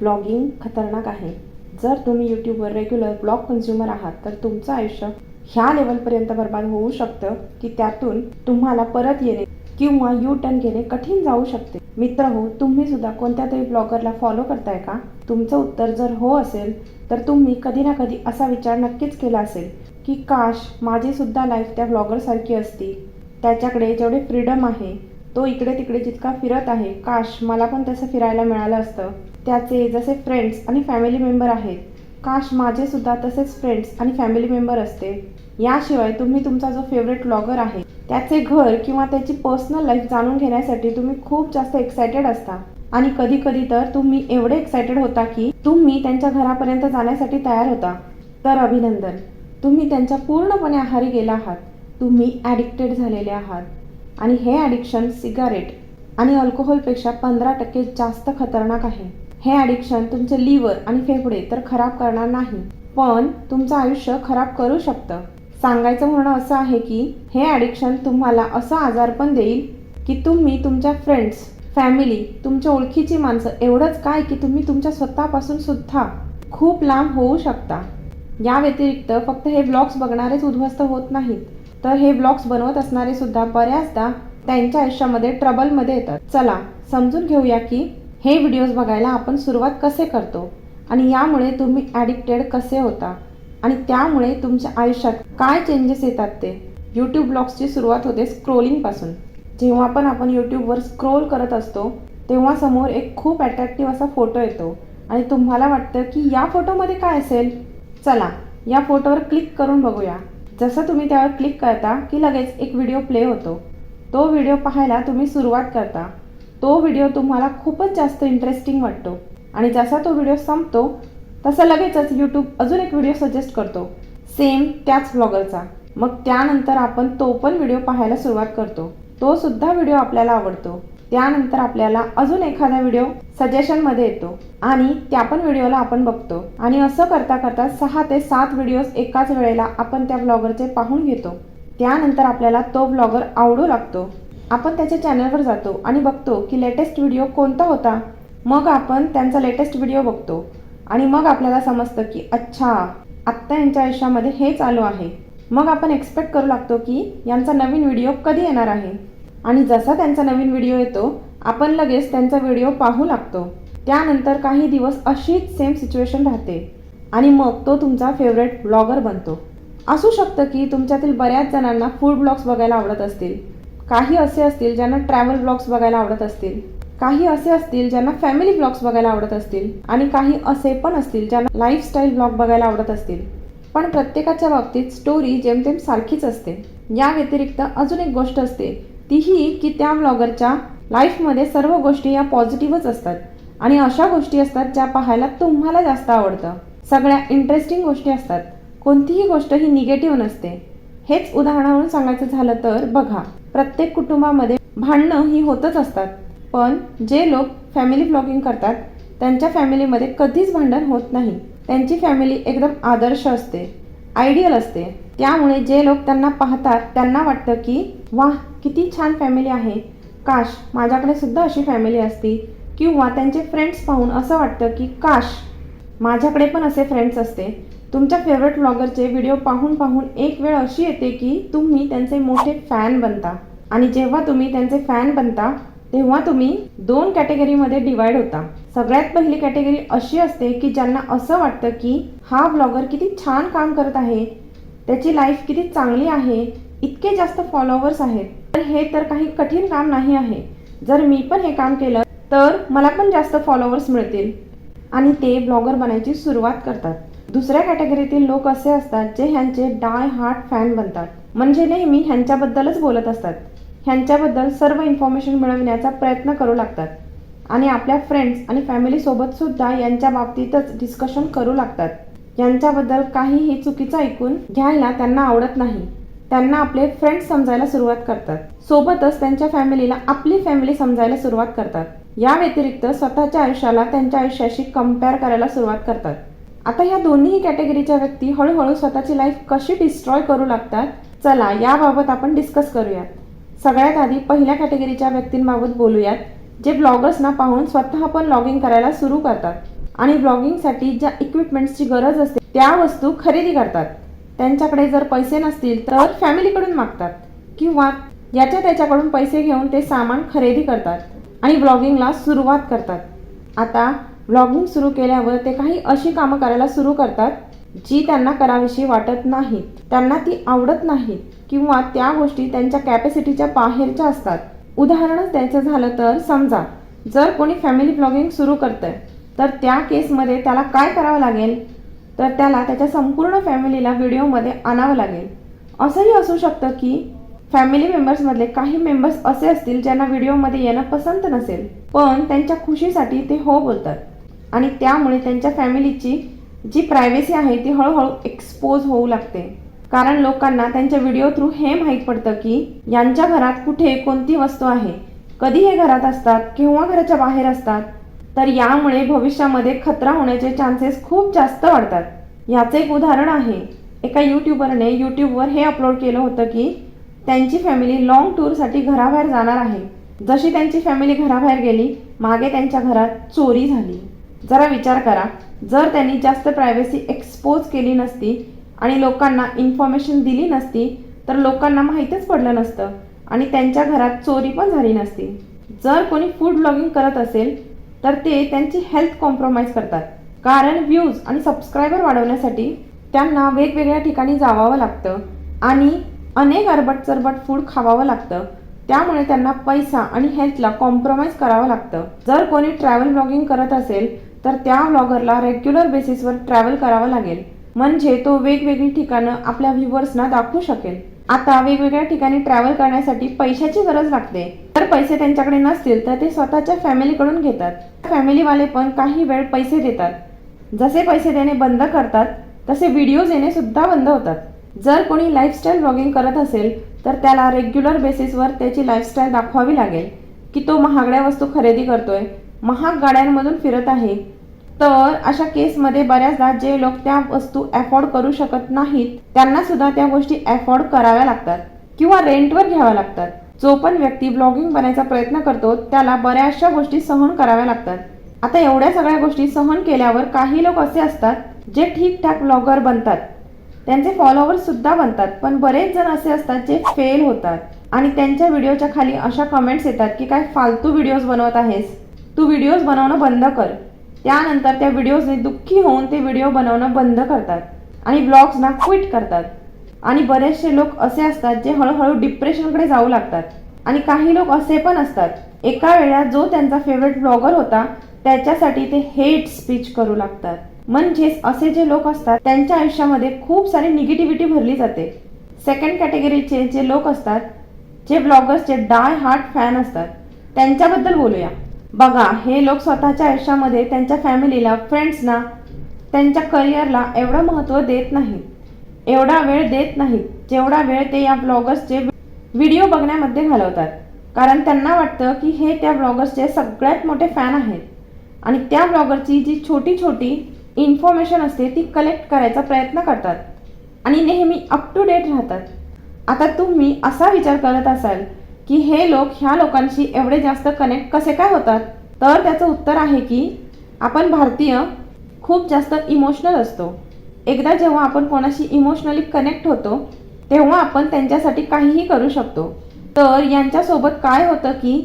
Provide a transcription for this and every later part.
Blogging खतरनाक आहे. जर तुम्ही यूट्यूबवर रेग्युलर ब्लॉग कन्झ्युमर आहात तर तुमचं आयुष्य ह्या लेवलपर्यंत बर्बाद होऊ शकतं की त्यातून तुम्हाला परत येणे किंवा यू टर्न घेणे कठीण जाऊ शकते. मित्र हो तुम्ही सुद्धा कोणत्या तरी ब्लॉगरला फॉलो करताय का? तुमचं उत्तर जर हो असेल तर तुम्ही कधी ना कधी असा विचार नक्कीच केला असेल की काश माझी सुद्धा लाईफ त्या ब्लॉगरसारखी असती. त्याच्याकडे जेवढे फ्रीडम आहे तो इकडे तिकडे जितका फिरत आहे काश मला पण तसं फिरायला मिळालं असतं. त्याचे जसे फ्रेंड्स आणि फॅमिली मेंबर आहेत काश माझे सुद्धा तसेच फ्रेंड्स आणि फॅमिली मेंबर असते. याशिवाय तुम्ही तुमचा जो फेवरेट ब्लॉगर आहे त्याचे घर किंवा त्याची पर्सनल लाईफ जाणून घेण्यासाठी तुम्ही खूप जास्त एक्सायटेड असता. आणि कधी कधी तर तुम्ही एवढे एक्सायटेड होता की तुम्ही त्यांच्या घरापर्यंत जाण्यासाठी तयार होता. तर अभिनंदन. तुम्ही त्यांच्या पूर्णपणे आहारी गेला आहात. तुम्ही ॲडिक्टेड झालेले आहात. आणि हे ॲडिक्शन सिगारेट आणि अल्कोहोलपेक्षा पंधरा टक्के जास्त खतरनाक आहे. हे ॲडिक्शन तुमचे लिव्हर आणि फेफडे तर खराब करणार नाही पण तुमचं आयुष्य खराब करू शकतं. सांगायचं म्हणणं असं आहे की हे ॲडिक्शन तुम्हाला असं आजारपण देईल की तुम्ही तुमच्या फ्रेंड्स फॅमिली तुमच्या ओळखीची माणसं एवढंच काय की तुम्ही तुमच्या स्वतःपासून सुद्धा खूप लांब होऊ शकता. या व्यतिरिक्त फक्त हे ब्लॉग्स बघणारेच उद्ध्वस्त होत नाहीत. तर हे ब्लॉग्स बनवत असणारे सुद्धा बऱ्याचदा त्यांच्या आयुष्यामध्ये ट्रबलमध्ये येतात. चला समजून घेऊया की हे व्हिडिओज बघायला आपण सुरुवात कसे करतो आणि यामुळे तुम्ही ॲडिक्टेड कसे होता आणि त्यामुळे तुमच्या आयुष्यात काय चेंजेस येतात ते. यूट्यूब ब्लॉग्सची सुरुवात होते स्क्रोलिंगपासून जेव्हा पण आपण यूट्यूबवर स्क्रोल करत असतो तेव्हा समोर एक खूप अट्रॅक्टिव्ह असा फोटो येतो आणि तुम्हाला वाटतं की या फोटोमध्ये काय असेल? चला या फोटोवर क्लिक करून बघूया. जसं तुम्ही त्यावर क्लिक करता की लगेच एक व्हिडिओ प्ले होतो. तो व्हिडिओ पाहायला तुम्ही सुरुवात करता. तो व्हिडिओ तुम्हाला खूपच जास्त इंटरेस्टिंग वाटतो. आणि जसा तो व्हिडिओ संपतो तसं लगेचच यूट्यूब अजून एक व्हिडिओ सजेस्ट करतो. सेम त्याच ब्लॉगरचा मग त्यानंतर आपण तो पण व्हिडिओ पाहायला सुरुवात करतो. तो सुद्धा व्हिडिओ आपल्याला आवडतो. त्यानंतर आपल्याला अजून एखादा व्हिडिओ सजेशनमध्ये येतो. आणि त्या पण व्हिडिओला आपण बघतो. आणि असं करता करता सहा ते सात व्हिडिओज एकाच वेळेला आपण त्या ब्लॉगरचे पाहून घेतो. त्यानंतर आपल्याला तो ब्लॉगर आवडू लागतो. आपण त्याच्या चॅनलवर जातो आणि बघतो की लेटेस्ट व्हिडिओ कोणता होता. मग आपण त्यांचा लेटेस्ट व्हिडिओ बघतो. आणि मग आपल्याला समजतं की अच्छा आत्ता यांच्या आयुष्यामध्ये हे चालू आहे. मग आपण एक्सपेक्ट करू लागतो की यांचा नवीन व्हिडिओ कधी येणार आहे? आणि जसा त्यांचा नवीन व्हिडिओ येतो आपण लगेच त्यांचा व्हिडिओ पाहू लागतो. त्यानंतर काही दिवस अशीच सेम सिच्युएशन राहते. आणि मग तो तुमचा फेवरेट ब्लॉगर बनतो. असू शकतं की तुमच्यातील बऱ्याच जणांना फूड ब्लॉग्स बघायला आवडत असतील. काही असे असतील ज्यांना ट्रॅव्हल ब्लॉग्स बघायला आवडत असतील. काही असे असतील ज्यांना फॅमिली ब्लॉग्स बघायला आवडत असतील. आणि काही असे पण असतील ज्यांना लाईफस्टाईल ब्लॉग बघायला आवडत असतील. पण प्रत्येकाच्या बाबतीत स्टोरी जेमतेम सारखीच असते. या व्यतिरिक्त अजून एक गोष्ट असते. तीही की त्या ब्लॉगरच्या लाईफमध्ये सर्व गोष्टी या पॉझिटिव्हच असतात. आणि अशा गोष्टी असतात ज्या पाहायला तुम्हाला जास्त आवडतं. सगळ्या इंटरेस्टिंग गोष्टी असतात. कोणतीही गोष्ट ही निगेटिव्ह नसते. हेच उदाहरणावरून सांगायचं झालं तर बघा प्रत्येक कुटुंबामध्ये भांडणं ही होतच असतात. पण जे लोक फॅमिली ब्लॉगिंग करतात त्यांच्या फॅमिलीमध्ये कधीच भांडण होत नाही. त्यांची फॅमिली एकदम आदर्श असते आयडियल असते. त्यामुळे जे लोक त्यांना पाहतात त्यांना वाटतं की वाह किती छान फॅमिली आहे. काश माझ्याकडे सुद्धा अशी फॅमिली असती. किंवा त्यांचे फ्रेंड्स पाहून असं वाटतं की काश माझ्याकडे पण असे फ्रेंड्स असते. तुमच्या फेवरेट ब्लॉगरचे व्हिडिओ पाहून पाहून एक वेळ अशी येते की तुम्ही त्यांचे मोठे फॅन बनता. आणि जेव्हा तुम्ही त्यांचे फॅन बनता तेव्हा तुम्ही दोन कॅटेगरीमध्ये डिवाइड होता. सगळ्यात पहिली कॅटेगरी अशी असते की ज्यांना असं वाटतं की हा ब्लॉगर किती छान काम करत आहे. त्याची लाईफ किती चांगली आहे इतके जास्त फॉलोअर्स आहेत. तर हे तर काही कठीण काम नाही आहे. जर मी पण हे काम केलं तर मला पण जास्त फॉलोअर्स मिळतील. आणि ते ब्लॉगर बनायची सुरुवात करतात. दुसऱ्या कॅटेगरीतील लोक असे असतात जे ह्यांचे डाय हार्ट फॅन बनतात. म्हणजे नेहमी ह्यांच्याबद्दलच बोलत असतात. ह्यांच्याबद्दल सर्व इन्फॉर्मेशन मिळविण्याचा प्रयत्न करू लागतात. आणि आपल्या फ्रेंड्स आणि फॅमिलीसोबत सुद्धा यांच्या बाबतीतच डिस्कशन करू लागतात. यांच्याबद्दल काहीही चुकीचं ऐकून घ्यायला त्यांना आवडत नाही. त्यांना आपले फ्रेंड्स समजायला सुरुवात करतात. सोबतच त्यांच्या फॅमिलीला आपली फॅमिली समजायला सुरुवात करतात. या व्यतिरिक्त स्वतःच्या आयुष्याला त्यांच्या आयुष्याशी कंपेअर करायला सुरुवात करतात. आता ह्या दोन्ही कॅटेगरीच्या व्यक्ती हळूहळू स्वतःची लाईफ कशी डिस्ट्रॉय करू लागतात चला याबाबत आपण डिस्कस करूयात. सगळ्यात आधी पहिल्या कॅटेगरीच्या व्यक्तींबाबत बोलूयात जे ब्लॉगर्सना पाहून स्वतः पण लॉगिंग करायला सुरू करतात. आणि ब्लॉगिंगसाठी ज्या इक्विपमेंट्सची गरज असते त्या वस्तू खरेदी करतात. त्यांच्याकडे जर पैसे नसतील तर फॅमिलीकडून मागतात किंवा याच्या त्याच्याकडून पैसे घेऊन ते सामान खरेदी करतात आणि ब्लॉगिंगला सुरुवात करतात. आता ब्लॉगिंग सुरू केल्यावर ते काही अशी कामं करायला सुरू करतात जी त्यांना करावीशी वाटत नाहीत. त्यांना ती आवडत नाहीत किंवा त्या गोष्टी त्यांच्या कॅपॅसिटीच्या बाहेरच्या असतात. उदाहरणच द्यायचं झालं तर समजा जर कोणी फॅमिली ब्लॉगिंग सुरू करतंय तर त्या केसमध्ये त्याला काय करावं लागेल? तर त्याला त्याच्या संपूर्ण फॅमिलीला व्हिडिओमध्ये आणावं लागेल. असंही असू शकतं की फॅमिली मेंबर्समधले काही मेंबर्स असे असतील ज्यांना व्हिडिओमध्ये येणं पसंत नसेल पण त्यांच्या खुशीसाठी ते हो बोलतात. आणि त्यामुळे त्यांच्या फॅमिलीची जी प्रायव्हसी आहे ती हळूहळू एक्सपोज होऊ लागते. कारण लोकांना त्यांच्या व्हिडिओ थ्रू हे माहीत पडतं की यांच्या घरात कुठे कोणती वस्तू आहे कधी हे घरात असतात किंवा घराच्या बाहेर असतात तर यामुळे भविष्यामध्ये खतरा होण्याचे चान्सेस खूप जास्त वाढतात. याचं एक उदाहरण आहे. एका यूट्यूबरने यूट्यूबवर हे अपलोड केलं होतं की त्यांची फॅमिली लॉंग टूरसाठी घराबाहेर जाणार आहे. जशी त्यांची फॅमिली घराबाहेर गेली मागे त्यांच्या घरात चोरी झाली. जरा विचार करा. जर त्यांनी जास्त प्रायव्हसी एक्सपोज केली नसती आणि लोकांना इन्फॉर्मेशन दिली नसती तर लोकांना माहीतच पडलं नसतं आणि त्यांच्या घरात चोरी पण झाली नसती. जर कोणी फूड ब्लॉगिंग करत असेल तर ते त्यांची हेल्थ कॉम्प्रोमाइज करतात. कारण व्ह्यूज आणि सबस्क्रायबर वाढवण्यासाठी त्यांना वेगवेगळ्या ठिकाणी जावावं लागतं आणि अनेक अरबट चरबट फूड खावावं लागतं. त्यामुळे त्यांना पैसा आणि हेल्थला कॉम्प्रोमाइज करावं लागतं. जर कोणी ट्रॅव्हल ब्लॉगिंग करत असेल तर त्या ब्लॉगरला रेग्युलर बेसिसवर ट्रॅव्हल करावं लागेल. म्हणजे तो वेगवेगळी ठिकाणं आपल्या व्ह्युअर्सना दाखवू शकेल. आता वेगवेगळ्या ठिकाणी ट्रॅव्हल करण्यासाठी पैशाची गरज लागते. तर पैसे त्यांच्याकडे नसतील तर ते स्वतःच्या फॅमिलीकडून घेतात. फॅमिलीवाले पण काही वेळ पैसे देतात. जसे पैसे देणे बंद करतात तसे व्हिडिओज येणे सुद्धा बंद होतात. जर कोणी लाईफस्टाईल ब्लॉगिंग करत असेल तर त्याला रेग्युलर बेसिसवर त्याची लाईफस्टाईल दाखवावी लागेल. की तो महागड्या वस्तू खरेदी करतोय. महाग गाड्यांमधून फिरत आहे. तर अशा केसमध्ये बऱ्याचदा जे लोक त्या वस्तू अफोर्ड करू शकत नाहीत त्यांना सुद्धा त्या गोष्टी अफोर्ड कराव्या लागतात किंवा रेंटवर घ्याव्या लागतात. जो पण व्यक्ती ब्लॉगिंग बनायचा प्रयत्न करतो त्याला बऱ्याचशा गोष्टी सहन कराव्या लागतात. आता एवढ्या सगळ्या गोष्टी सहन केल्यावर काही लोक असे असतात जे ठीकठाक ब्लॉगर बनतात. त्यांचे फॉलोअर्स सुद्धा बनतात पण बरेच जण असे असतात जे फेल होतात. आणि त्यांच्या व्हिडिओच्या खाली अशा कमेंट्स येतात की काय फालतू व्हिडिओज बनवत आहेस? तू व्हिडिओज बनवणं बंद कर. त्यानंतर त्या व्हिडिओजने दुःखी होऊन ते व्हिडिओ बनवणं बंद करतात आणि ब्लॉग्सना क्विट करतात. आणि बरेचसे लोक असे असतात जे हळूहळू डिप्रेशनकडे जाऊ लागतात. आणि काही लोक असे पण असतात. एका वेळा जो त्यांचा फेवरेट ब्लॉगर होता त्याच्यासाठी ते हेट स्पीच करू लागतात. म्हणजेच असे जे लोक असतात त्यांच्या आयुष्यामध्ये खूप सारी निगेटिव्हिटी भरली जाते. सेकंड कॅटेगरीचे जे लोक असतात जे ब्लॉगर्सचे डाय हार्ट फॅन असतात त्यांच्याबद्दल बोलूया. बघा हे लोक स्वतःच्या आयुष्यामध्ये त्यांच्या फॅमिलीला फ्रेंड्सना त्यांच्या करिअरला एवढं महत्त्व देत नाहीत. एवढा वेळ देत नाहीत जेवढा वेळ ते या ब्लॉगर्सचे व्हिडिओ बघण्यामध्ये घालवतात. कारण त्यांना वाटतं की हे त्या ब्लॉगर्सचे सगळ्यात मोठे फॅन आहेत. आणि त्या ब्लॉगरची जी छोटी छोटी इन्फॉर्मेशन असते ती कलेक्ट करायचा प्रयत्न करतात. आणि नेहमी अप टू डेट राहतात. आता तुम्ही असा विचार करत असाल की हे लोक ह्या लोकांशी एवढे जास्त कनेक्ट कसे काय होतात? तर त्याचं उत्तर आहे की आपण भारतीय खूप जास्त इमोशनल असतो. एकदा जेव्हा आपण कोणाशी इमोशनली कनेक्ट होतो तेव्हा आपण त्यांच्यासाठी काहीही करू शकतो. तर यांच्यासोबत काय होतं की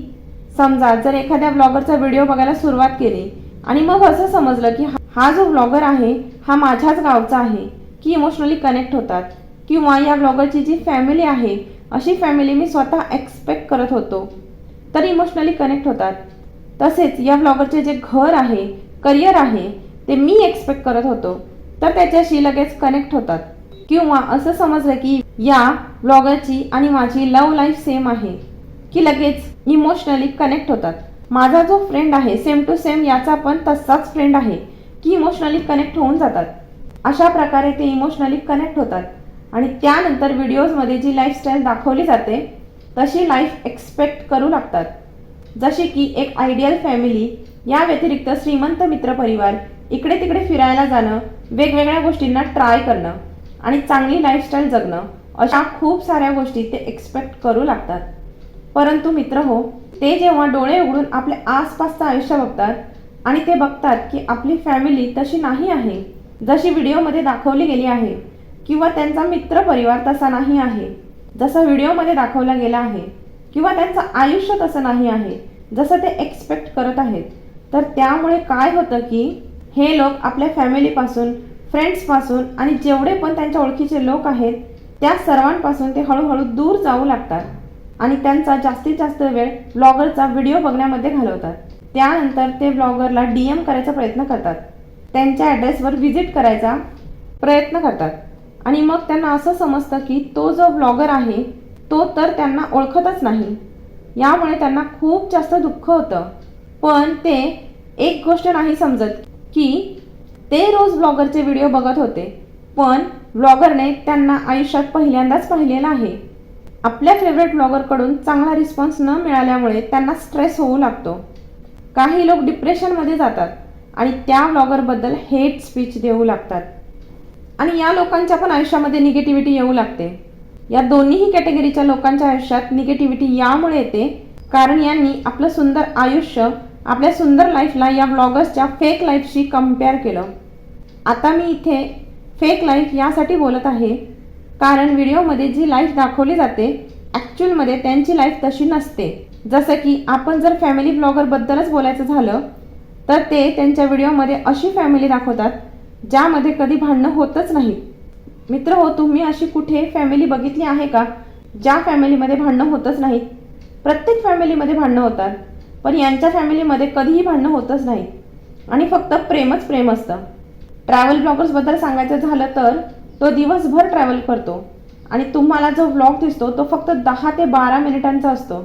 समजा जर एखाद्या ब्लॉगरचा व्हिडिओ बघायला सुरुवात केली आणि मग असं समजलं की हा जो ब्लॉगर आहे हा माझ्याच गावचा आहे की इमोशनली कनेक्ट होतात. किंवा या ब्लॉगरची जी फॅमिली आहे अशी फॅमिली मी स्वतः एक्सपेक्ट करत होतो. तर इमोशनली कनेक्ट होतात. तसेच या ब्लॉगरचे जे घर आहे करिअर आहे ते मी एक्सपेक्ट करत होतो. तर त्याच्याशी लगेच कनेक्ट होतात. किंवा असं समजलं की या ब्लॉगरची आणि माझी लव लाईफ सेम आहे की लगेच इमोशनली कनेक्ट होतात. माझा जो फ्रेंड आहे सेम टू सेम याचा पण तसाच फ्रेंड आहे की इमोशनली कनेक्ट होऊन जातात. अशा प्रकारे ते इमोशनली कनेक्ट होतात. आणि त्यानंतर व्हिडिओजमध्ये जी लाईफस्टाईल दाखवली जाते तशी लाईफ एक्सपेक्ट करू लागतात. जसे की एक आयडियल फॅमिली या व्यतिरिक्त श्रीमंत मित्रपरिवार इकडे तिकडे फिरायला जाणं वेगवेगळ्या गोष्टींना ट्राय करणं आणि चांगली लाईफस्टाईल जगणं अशा खूप साऱ्या गोष्टी ते एक्सपेक्ट करू लागतात. परंतु मित्र हो ते जेव्हा डोळे उघडून आपल्या आसपासचं आयुष्य बघतात आणि ते बघतात की आपली फॅमिली तशी नाही आहे जशी व्हिडिओमध्ये दाखवली गेली आहे. किंवा त्यांचा मित्र परिवार तसा नाही आहे जसा व्हिडिओमध्ये दाखवला गेला आहे किंवा त्यांचं आयुष्य तसं नाही आहे जसं ते एक्सपेक्ट करत आहेत तर त्यामुळे काय होतं की हे लोक आपल्या फॅमिलीपासून फ्रेंड्सपासून आणि जेवढे पण त्यांच्या ओळखीचे लोक आहेत त्या सर्वांपासून ते हळूहळू दूर जाऊ लागतात आणि त्यांचा जास्तीत जास्त वेळ ब्लॉगरचा व्हिडिओ बघण्यामध्ये घालवतात. त्यानंतर ते ब्लॉगरला डी एम करायचा प्रयत्न करतात. त्यांच्या ॲड्रेसवर व्हिजिट करायचा प्रयत्न करतात. आणि मग त्यांना असं समजतं की तो जो ब्लॉगर आहे तो तर त्यांना ओळखतच नाही. यामुळे त्यांना खूप जास्त दुःख होतं. पण ते एक गोष्ट नाही समजत की ते रोज ब्लॉगरचे व्हिडिओ बघत होते. पण ब्लॉगरने त्यांना आयुष्यात पहिल्यांदाच पाहिलेलं आहे. आपल्या फेवरेट ब्लॉगरकडून चांगला रिस्पॉन्स न मिळाल्यामुळे त्यांना स्ट्रेस होऊ लागतो. काही लोक डिप्रेशनमध्ये जातात आणि त्या ब्लॉगरबद्दल हेट स्पीच देऊ लागतात. आणि या लोकांच्या पण आयुष्यामध्ये निगेटिव्हिटी येऊ लागते. या दोन्हीही कॅटेगरीच्या लोकांच्या आयुष्यात निगेटिव्हिटी यामुळे येते. कारण यांनी आपलं सुंदर आयुष्य आपल्या सुंदर लाईफला या ब्लॉगर्सच्या फेक लाईफशी कंपेअर केलं. आता मी इथे फेक लाईफ यासाठी बोलत आहे. कारण व्हिडिओमध्ये जी लाईफ दाखवली जाते ॲक्च्युअलमध्ये त्यांची लाईफ तशी नसते. जसं की आपण जर फॅमिली ब्लॉगरबद्दलच बोलायचं झालं तर ते त्यांच्या व्हिडिओमध्ये अशी फॅमिली दाखवतात ज्यामध्ये कधी भांडणं होतच नाही मित्र हो तुम्ही अशी कुठे फॅमिली बघितली आहे का? ज्या फॅमिलीमध्ये भांडणं होतच नाहीत. प्रत्येक फॅमिलीमध्ये भांडणं होतात. पण यांच्या फॅमिलीमध्ये कधीही भांडणं होतच नाही आणि फक्त प्रेमच प्रेम असतं. ट्रॅव्हल ब्लॉगर्सबद्दल सांगायचं झालं तर तो दिवसभर ट्रॅव्हल करतो. आणि तुम्हाला जो ब्लॉग दिसतो तो फक्त दहा ते बारा मिनिटांचा असतो.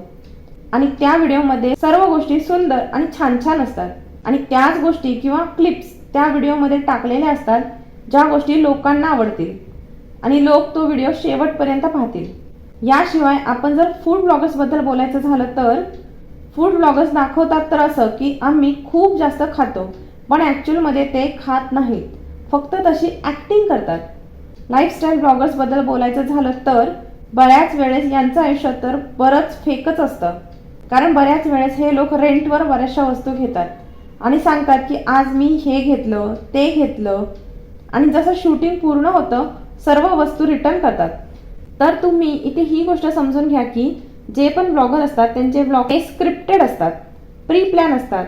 आणि त्या व्हिडिओमध्ये सर्व गोष्टी सुंदर आणि छान छान असतात. आणि त्याच गोष्टी किंवा क्लिप्स त्या व्हिडिओमध्ये टाकलेल्या असतात ज्या गोष्टी लोकांना आवडतील. आणि लोक तो व्हिडिओ शेवटपर्यंत पाहतील. याशिवाय आपण जर फूड ब्लॉगर्सबद्दल बोलायचं झालं तर फूड ब्लॉगर्स दाखवतात तर असं की आम्ही खूप जास्त खातो पण ॲक्च्युअलमध्ये ते खात नाहीत. फक्त तशी ॲक्टिंग करतात. लाईफस्टाईल ब्लॉगर्सबद्दल बोलायचं झालं तर बऱ्याच वेळेस यांचं आयुष्य तर बरंच फेकच असतं. कारण बऱ्याच वेळेस हे लोक रेंटवर बऱ्याचशा वस्तू घेतात. आणि सांगतात की आज मी हे घेतलं ते घेतलं. आणि जसं शूटिंग पूर्ण होतं सर्व वस्तू रिटर्न करतात. तर तुम्ही इथे ही गोष्ट समजून घ्या की जे पण ब्लॉगर असतात त्यांचे ब्लॉग हे स्क्रिप्टेड असतात प्री प्लॅन असतात.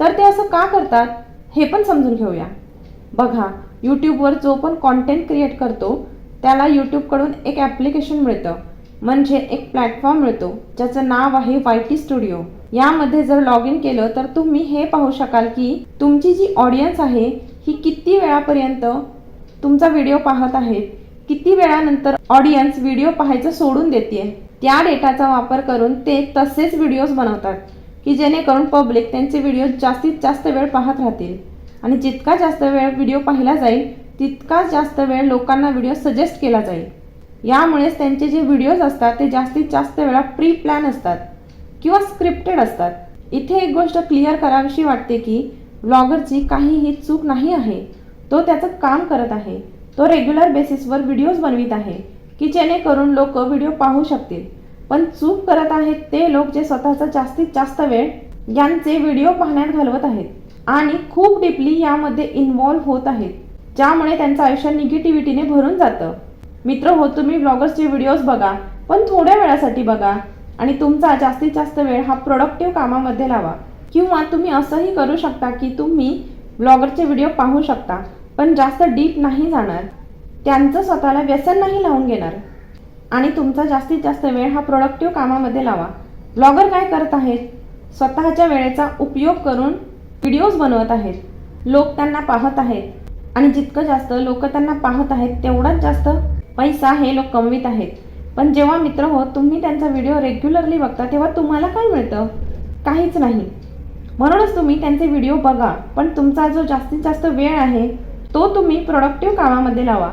तर ते असं का करतात हे पण समजून घेऊया. बघा यूट्यूबवर जो पण कॉन्टेंट क्रिएट करतो त्याला यूट्यूबकडून एक ॲप्लिकेशन मिळतं. म्हणजे एक प्लॅटफॉर्म मिळतो ज्याचं नाव आहे वाय टी स्टुडिओ यामध्ये जर लॉग इन केलं तर तुम्ही हे पाहू शकाल की तुमची जी ऑडियन्स आहे ही किती वेळापर्यंत तुमचा व्हिडिओ पाहत आहेत किती वेळानंतर ऑडियन्स व्हिडिओ पाहायचं सोडून देते त्या डेटाचा वापर करून ते तसेच व्हिडिओज बनवतात की जेणेकरून पब्लिक त्यांचे व्हिडिओ जास्तीत जास्त वेळ पाहत राहतील. आणि जितका जास्त वेळ व्हिडिओ पाहिला जाईल तितका जास्त वेळ लोकांना व्हिडिओ सजेस्ट केला जाईल. यामुळेच त्यांचे जे व्हिडिओज असतात ते जास्तीत जास्त वेळा प्री प्लॅन असतात. किंवा स्क्रिप्टेड असतात. इथे एक गोष्ट क्लिअर करावीशी वाटते की ब्लॉगरची काहीही चूक नाही आहे. तो त्याचं काम करत आहे. तो रेग्युलर बेसिसवर व्हिडिओज बनवित आहे की जेणेकरून लोक व्हिडिओ पाहू शकतील. पण चूक करत आहेत ते लोक जे स्वतःचा जास्तीत जास्त वेळ यांचे व्हिडिओ पाहण्यात घालवत आहेत. आणि खूप डीपली यामध्ये इन्व्हॉल्व्ह होत आहेत ज्यामुळे त्यांचं आयुष्य निगेटिव्हिटीने भरून जातं. मित्र हो तुम्ही ब्लॉगर्सचे व्हिडिओज बघा पण थोड्या वेळासाठी बघा. आणि तुमचा जास्तीत जास्त वेळ हा प्रोडक्टिव्ह कामामध्ये लावा. किंवा तुम्ही असंही करू शकता की तुम्ही ब्लॉगरचे व्हिडिओ पाहू शकता पण जास्त डीप नाही जाणार. त्यांचं स्वतःला व्यसन नाही लावून घेणार. आणि तुमचा जास्तीत जास्त वेळ हा प्रोडक्टिव्ह कामामध्ये लावा. ब्लॉगर काय करत आहेत? स्वतःच्या वेळेचा उपयोग करून व्हिडिओज बनवत आहेत. लोक त्यांना पाहत आहेत. आणि जितकं जास्त लोक त्यांना पाहत आहेत तेवढाच जास्त पैसा हे लोक कमवित आहेत. पण जेव्हा मित्र हो तुम्ही त्यांचा व्हिडिओ रेग्युलरली बघता तेव्हा तुम्हाला काय मिळतं? काहीच नाही. म्हणूनच तुम्ही त्यांचे व्हिडिओ बघा पण तुमचा जो जास्तीत जास्त वेळ आहे तो तुम्ही प्रोडक्टिव्ह कामामध्ये लावा.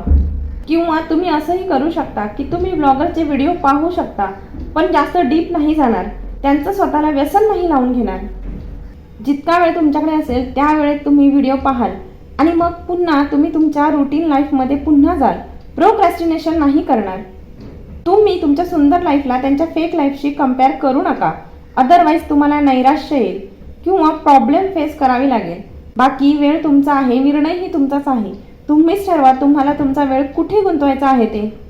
किंवा तुम्ही असंही करू शकता की तुम्ही ब्लॉगरचे व्हिडिओ पाहू शकता पण जास्त डीप नाही जाणार. त्यांचं स्वतःला व्यसन नाही लावून घेणार. जितका वेळ तुमच्याकडे असेल त्या वेळेत तुम्ही व्हिडिओ पाहाल. आणि मग पुन्हा तुम्ही तुमच्या रुटीन लाईफमध्ये पुन्हा जाल. प्रोक्रॅस्टिनेशन नाही करणार. तुम्ही तुमच्या सुंदर लाईफला त्यांच्या फेक लाईफशी कंपेअर करू नका. अदरवाईज तुम्हाला नैराश्य येईल किंवा प्रॉब्लेम फेस करावी लागेल. बाकी वेळ तुमचा आहे निर्णयही तुमचाच आहे. तुम्हीच ठरवा तुम्हाला तुमचा वेळ कुठे गुंतवायचा आहे ते.